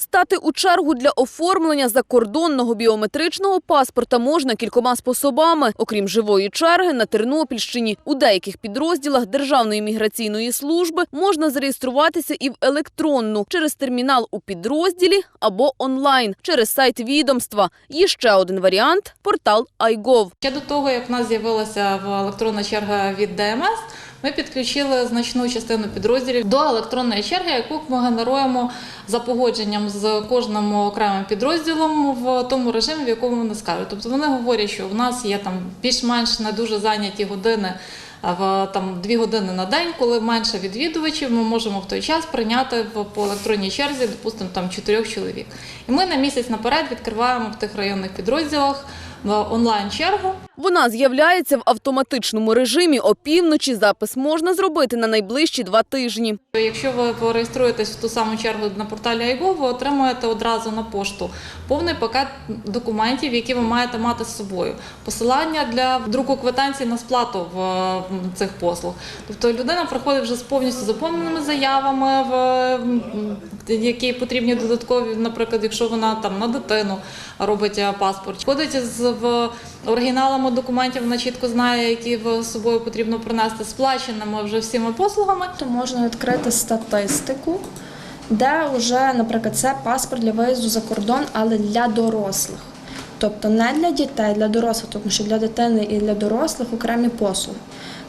Стати у чергу для оформлення закордонного біометричного паспорта можна кількома способами. Окрім живої черги, на Тернопільщині у деяких підрозділах Державної міграційної служби можна зареєструватися і в електронну через термінал у підрозділі або онлайн через сайт відомства. Є ще один варіант – портал iGov. Ще до того, як в нас з'явилася в електронна черга від ДМС, ми підключили значну частину підрозділів до електронної черги, яку ми генеруємо за погодженням з кожним окремим підрозділом в тому режимі, в якому вони скажуть. Тобто вони говорять, що в нас є там більш-менш не дуже зайняті години. В там дві години на день, коли менше відвідувачів, ми можемо в той час прийняти в по електронній черзі, допустимо, там чотирьох чоловік. І ми на місяць наперед відкриваємо в тих районних підрозділах в онлайн чергу. Вона з'являється в автоматичному режимі. Опівночі запис можна зробити на найближчі два тижні. Якщо ви реєструєтесь в ту саму чергу на порталі iGo, ви отримуєте одразу на пошту повний пакет документів, які ви маєте мати з собою. Посилання для друку квитанцій на сплату в цих послуг. Тобто людина приходить вже з повністю заповненими заявами, які потрібні додаткові, наприклад, якщо вона там на дитину робить е, паспорт, ходить з в оригіналами документів, вона чітко знає, які в собою потрібно принести сплаченими вже всіма послугами. то можна відкрити статистику, де вже, наприклад, це паспорт для виїзду за кордон, але для дорослих. Тобто не для дітей, для дорослих, тому що для дитини і для дорослих окремі послуги.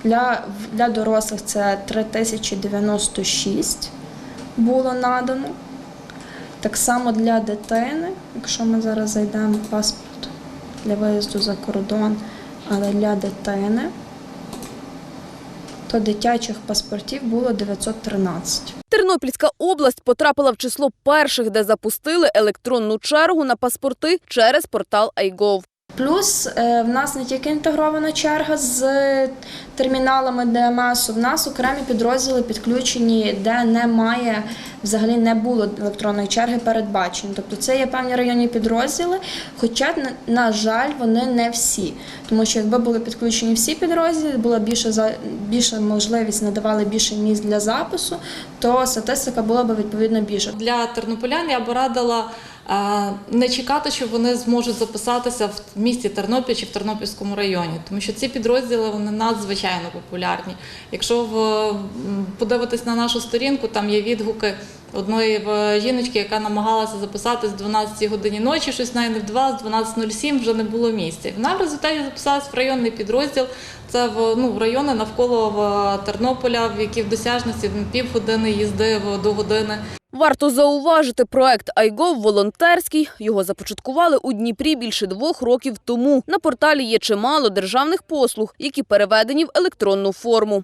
Для, для дорослих це 3096 було надано. Так само для дитини, якщо ми зараз зайдемо в паспорт для виїзду за кордон, але для дитини то дитячих паспортів було 913. Тернопільська область потрапила в число перших, де запустили електронну чергу на паспорти через портал iGov. Плюс е, в нас не тільки інтегрована черга з терміналами ДМС, в нас окремі підрозділи підключені, де немає, взагалі не було електронної черги передбачені. Тобто це є певні районні підрозділи, хоча, на- жаль, вони не всі. Тому що якби були підключені всі підрозділи, була більша, більша можливість, надавали більше місць для запису, то статистика була б відповідно більша. Для тернополян я б радила е, не чекати, що вони зможуть записатися в місті Тернопіль чи в Тернопільському районі, тому що ці підрозділи вони надзвичайно популярні. Якщо ви м, на нашу сторінку, там є відгуки одної в- жіночки, яка намагалася записатись в 12 годині ночі, щось навіть не в 2, з 12.07 вже не було місця. Вона в результаті записалась в районний підрозділ. Це в ну в райони навколо в Тернополя, в які в досяжності півгодини їзди в до години. Варто зауважити, проект Айгов волонтерський. Його започаткували у Дніпрі більше двох років тому. На порталі є чимало державних послуг, які переведені в електронну форму.